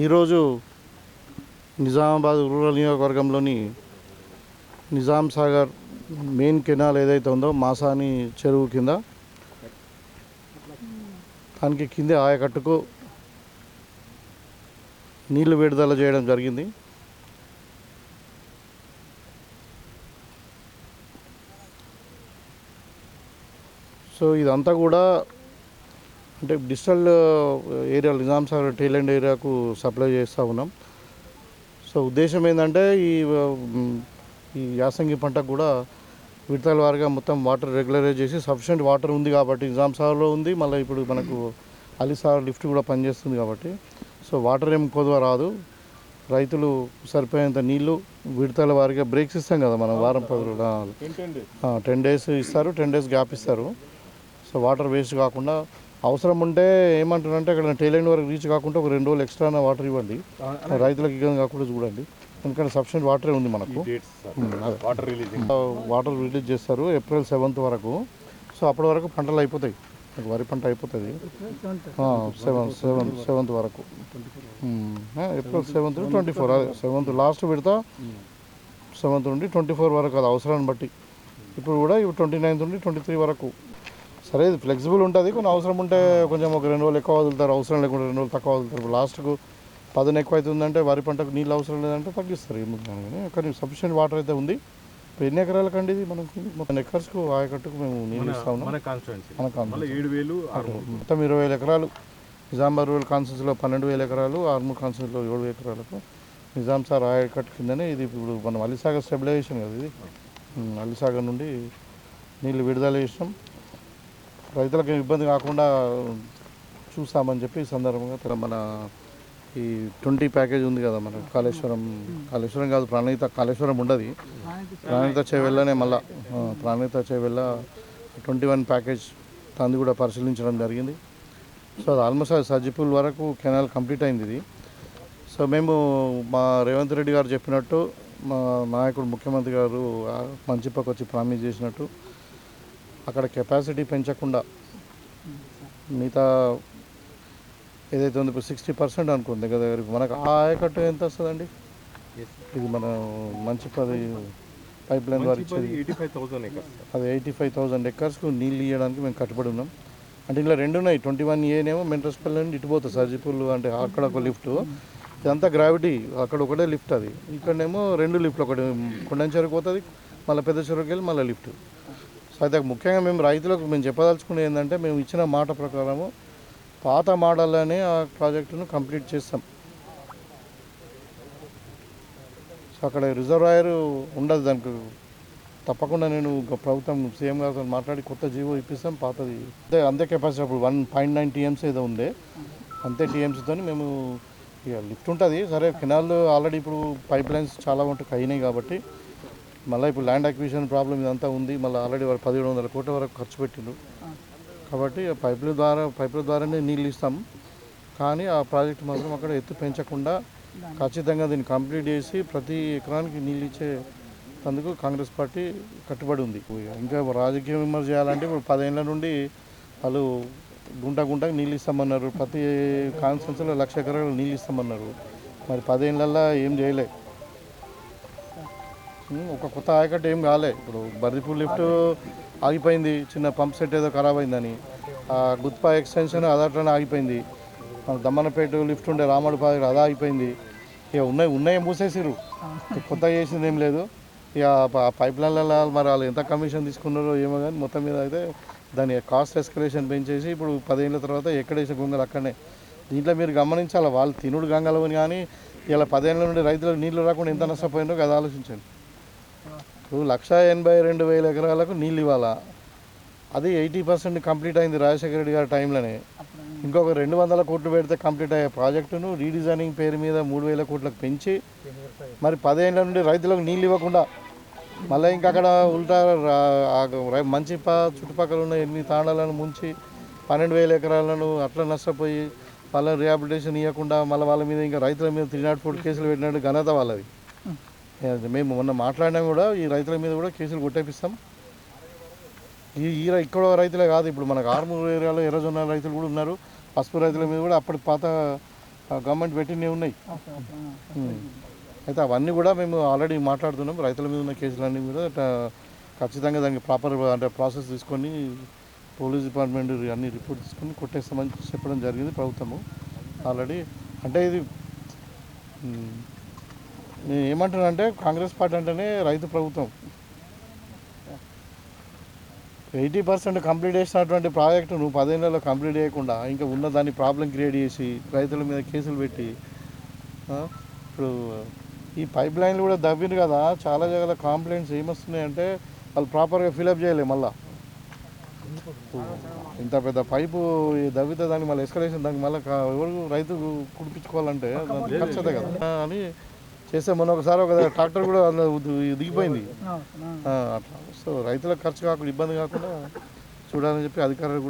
ఈరోజు నిజామాబాద్ రూరల్ నియోజకవర్గంలోని Nizam Sagar main canal ఏదైతే ఉందో మాసాని చెరువు కింద దానికి కింద ఆయకట్టుకు నీళ్ళు విడుదల చేయడం జరిగింది. సో ఇదంతా కూడా అంటే digital area Nizam Sagar tail end ఏరియాకు supply చేస్తూ ఉన్నాం. సో ఉద్దేశం ఏంటంటే ఈ ఈ యాసంగి పంటకు కూడా విడతల వారిగా మొత్తం వాటర్ రెగ్యులరైజ్ చేసి సఫిషియెంట్ వాటర్ ఉంది కాబట్టి నిజాం సాగర్లో ఉంది. మళ్ళీ ఇప్పుడు మనకు అలీ సాగర్ లిఫ్ట్ కూడా పనిచేస్తుంది కాబట్టి. సో వాటర్ ఏం కొదవ రాదు. రైతులు సరిపోయేంత నీళ్ళు విడతల వారిగా బ్రేక్స్ ఇస్తాం కదా మనం వారం పది రోజులు. టెన్ డేస్ ఇస్తారు టెన్ డేస్ గ్యాప్ ఇస్తారు. సో వాటర్ వేస్ట్ కాకుండా అవసరం ఉంటే ఏమంటారంటే అక్కడ టైలెండ్ వరకు రీచ్ కాకుండా ఒక రెండు రోజులు ఎక్స్ట్రా వాటర్ ఇవ్వండి. రైతులకు ఇబ్బంది కాకుండా చూడండి. ఎందుకంటే సఫిషియెంట్ వాటరే ఉంది మనకు. వాటర్ రిలీజింగ్ ఆ, వాటర్ రిలీజ్ చేస్తారు. ఏప్రిల్ సెవెంత్ వరకు. సో అప్పటి వరకు పంటలు అయిపోతాయి. వరి పంట అయిపోతుంది. సెవెన్ సెవెన్ సెవెంత్ వరకు. ఏప్రిల్ సెవెంత్ ట్వంటీ ఫోర్ అదే సెవెంత్ లాస్ట్ పెడతా. సెవెంత్ నుండి ట్వంటీ ఫోర్ వరకు అది అవసరాన్ని బట్టి. ఇప్పుడు కూడా ఇప్పుడు ట్వంటీ నైన్త్ నుండి ట్వంటీ త్రీ వరకు. సరే ఇది ఫ్లెక్సిబుల్ ఉంటుంది. కొన్ని అవసరం ఉంటే కొంచెం ఒక రెండు రోజులు ఎక్కువ వదులుతారు. అవసరం లేకుండా రెండు రోజులు తక్కువ వదులుతారు. లాస్ట్కు పదును ఎక్కువ అవుతుందంటే వరి పంటకు నీళ్ళు అవసరం లేదంటే తగ్గిస్తారు ఏముంది కానీ. కానీ సఫిషియెంట్ వాటర్ అయితే ఉంది. ఇప్పుడు ఎన్ని ఎకరాలకండి ఇది మనకు? మొత్తం ఎకర్స్కు ఆయకట్టుకు మేము నీళ్ళు ఇస్తా. ఉన్నాం మొత్తం ఇరవై వేల ఎకరాలు. నిజామాబాద్ రూరల్ కాన్స్టిట్యూన్సీలో పన్నెండు వేల ఎకరాలు. ఆర్మూర్ కాన్స్టిట్యూన్సీలో ఏడు వేల ఎకరాలకు నిజాం సార్ ఆయకట్టు కిందనే ఇది ఇప్పుడు మనం అలీసాగర్ స్టెబిలైజేషన్ కదా ఇది. అలీసాగర్ నుండి నీళ్ళు విడుదల చేసినాం. రైతులకు ఇబ్బంది కాకుండా చూస్తామని చెప్పి ఈ సందర్భంగా మన ఈ ట్వంటీ ప్యాకేజ్ ఉంది కదా మన కాళేశ్వరం కాళేశ్వరం కాదు ప్రాణహిత కాళేశ్వరం ఉండదు. ప్రాణహిత చేవెళ్ళనే మళ్ళా Pranahita Chevella twenty one package తంది కూడా పరిశీలించడం జరిగింది. సో అది ఆల్మోస్ట్ అది సజ్జిపూల్ వరకు కెనాల్ కంప్లీట్ అయింది ఇది. సో మేము మా రేవంత్ రెడ్డి గారు చెప్పినట్టు మా నాయకుడు ముఖ్యమంత్రి గారు మంచి పక్క వచ్చి ప్రామిస్ చేసినట్టు అక్కడ కెపాసిటీ పెంచకుండా మిగతా ఏదైతే ఉందో ఇప్పుడు సిక్స్టీ పర్సెంట్ అనుకుంది దగ్గరికి మనకు ఆ ఆయకట్టు ఎంత వస్తుందండి? ఇది మన మంచిపది పైప్ లైన్ ద్వారా ఇచ్చేది. అది ఎయిటీ ఫైవ్ థౌసండ్ ఎకర్స్కు నీళ్ళు ఇవ్వడానికి మేము కట్టుబడి ఉన్నాం. అంటే ఇలా రెండు ఉన్నాయి ట్వంటీ వన్ ఏనేమో మెంట్రస్పల్లి నుండి ఇటు పోతుంది సర్జిపూల్ అంటే అక్కడ ఒక లిఫ్ట్. ఇదంతా గ్రావిటీ అక్కడ ఒకటే లిఫ్ట్ అది. ఇక్కడనేమో రెండు లిఫ్ట్లు ఒకటి కొండని చెరుకు పోతుంది మళ్ళీ పెద్ద చెరువుకి వెళ్ళి మళ్ళీ లిఫ్ట్. సో అయితే ముఖ్యంగా మేము రైతులకు మేము చెప్పదలుచుకునేది ఏంటంటే మేము ఇచ్చిన మాట ప్రకారము పాత మోడల్లోనే ఆ ప్రాజెక్టును కంప్లీట్ చేస్తాం. సో అక్కడ రిజర్వాయర్ ఉండదు దానికి. తప్పకుండా నేను ప్రభుత్వం సీఎం గారితో మాట్లాడి కొత్త జీవో ఇప్పిస్తాం పాతది. అంతే అంతే కెపాసిటీ అప్పుడు వన్ పాయింట్ నైన్ టీఎంసీ ఏదో ఉండే. అంతే టీఎంసీతో మేము ఇక లిఫ్ట్ ఉంటుంది. సరే కెనాల్ ఆల్రెడీ ఇప్పుడు పైప్ లైన్స్ చాలా ఉంటాయి అయినాయి కాబట్టి మళ్ళీ ఇప్పుడు ల్యాండ్ అక్విజిషన్ ప్రాబ్లం ఇదంతా ఉంది. మళ్ళీ ఆల్రెడీ వారు పదిహేడు వందల కోట్ల వరకు ఖర్చు పెట్టిండ్రు కాబట్టి పైపుల ద్వారా పైపుల ద్వారానే నీళ్ళు ఇస్తాం. కానీ ఆ ప్రాజెక్ట్ మాత్రం అక్కడ ఎత్తు పెంచకుండా ఖచ్చితంగా దీన్ని కంప్లీట్ చేసి ప్రతి ఎకరానికి నీళ్ళు ఇచ్చే అందుకు కాంగ్రెస్ పార్టీ కట్టుబడి ఉంది. ఇంకా రాజకీయ విమర్శ చేయాలంటే ఇప్పుడు పదేళ్ళ నుండి వాళ్ళు గుంట గుంటకు నీళ్ళు ఇస్తామన్నారు. ప్రతి కాన్స్టిట్యూన్సీలో లక్ష ఎకరాలు నీళ్ళు ఇస్తామన్నారు. మరి పదేళ్ళల్లో ఏం చేయలేదు ఒక కొత్త ఆయకట్టు ఏం కాలే. ఇప్పుడు బర్దిపూర్ లిఫ్ట్ ఆగిపోయింది. చిన్న పంప్ సెట్ ఏదో ఖరాబ్ అయిందని. ఆ గుత్పా ఎక్స్టెన్షన్ అదట్లోనే ఆగిపోయింది. మన దమ్మనపేట లిఫ్ట్ ఉండే రామడు ప్రాజెక్ట్ అది ఆగిపోయింది. ఇక ఉన్నాయి ఉన్నాయి మూసేసిరు కొత్తగా చేసింది ఏం లేదు. ఇక పైప్ లైన్లలో మరి వాళ్ళు ఎంత కమిషన్ తీసుకున్నారో ఏమో కానీ మొత్తం మీద అయితే దాని కాస్ట్ ఎస్కలేషన్ పెంచేసి ఇప్పుడు పదేళ్ళ తర్వాత ఎక్కడేసే గొంగలు అక్కడనే. దీంట్లో మీరు గమనించాలి? వాళ్ళు తినుడు గంగలు అని కానీ ఇలా పదేళ్ళ నుండి రైతులకు నీళ్ళు రాకుండా ఎంత నష్టపోయిందో అది ఆలోచించండి. ఇప్పుడు లక్ష ఎనభై రెండు వేల ఎకరాలకు నీళ్ళు ఇవ్వాలా. అది ఎయిటీ పర్సెంట్ కంప్లీట్ అయింది రాజశేఖర రెడ్డి గారి టైంలోనే ఇంకొక రెండు వందల కోట్లు పెడితే కంప్లీట్ అయ్యే ప్రాజెక్టును రీడిజైనింగ్ పేరు మీద మూడు వేల కోట్లకు పెంచి మరి పదేళ్ళ నుండి రైతులకు నీళ్ళు ఇవ్వకుండా మళ్ళీ ఇంకా అక్కడ ఉల్టా మంచిప చుట్టుపక్కల ఉన్న ఎనిమిది తాండాలను ముంచి పన్నెండు వేల ఎకరాలను అట్లా నష్టపోయి వాళ్ళ రిహాబిలిటేషన్ ఇవ్వకుండా మళ్ళీ వాళ్ళ మీద ఇంకా రైతుల మీద త్రీ నాట్ ఫోర్ కేసులు పెట్టినట్టు ఘనత వాళ్ళది. మేము మొన్న మాట్లాడినా కూడా ఈ రైతుల మీద కూడా కేసులు కొట్టేపిస్తాం. ఈ ఈ ఇక్కడ రైతులే కాదు ఇప్పుడు మనకు ఆర్మూర్ ఏరియాలో ఎర్రజొన్న రైతులు కూడా ఉన్నారు. పసుపు రైతుల మీద కూడా అప్పటి పాత గవర్నమెంట్ పెట్టినవి ఉన్నాయి. అయితే అవన్నీ కూడా మేము ఆల్రెడీ మాట్లాడుతున్నాం. రైతుల మీద ఉన్న కేసులన్నీ కూడా ఖచ్చితంగా దానికి ప్రాపర్ అంటే ప్రాసెస్ తీసుకొని పోలీస్ డిపార్ట్మెంట్ అన్ని రిపోర్ట్ తీసుకొని కొట్టేస్తామని చెప్పడం జరిగింది ప్రభుత్వము. ఆల్రెడీ అంటే ఇది నేను ఏమంటానంటే కాంగ్రెస్ పార్టీ అంటేనే రైతు ప్రభుత్వం. ఎయిటీ పర్సెంట్ కంప్లీట్ చేసినటువంటి ప్రాజెక్టు నువ్వు పదేళ్ళలో కంప్లీట్ చేయకుండా ఇంకా ఉన్న దాన్ని ప్రాబ్లం క్రియేట్ చేసి రైతుల మీద కేసులు పెట్టి ఇప్పుడు ఈ పైప్ లైన్లు కూడా దవ్వింది కదా చాలా జగల కంప్లైంట్స్ ఏమొస్తున్నాయంటే వాళ్ళు ప్రాపర్గా ఫిలప్ చేయలేదు మళ్ళా. ఇంత పెద్ద పైపు దవ్వితే దాన్ని మళ్ళీ ఎస్కలేషన్ దానికి మళ్ళీ ఎవరు రైతు కుడిపించుకోవాలంటే ఖర్చు కదా. అని చేస్తే మొన్న ఒకసారి ఒక ట్రాక్టర్ కూడా దిగిపోయింది. అట్లా. సో రైతులకు ఖర్చు కాకుండా ఇబ్బంది కాకుండా చూడాలని చెప్పి అధికారులు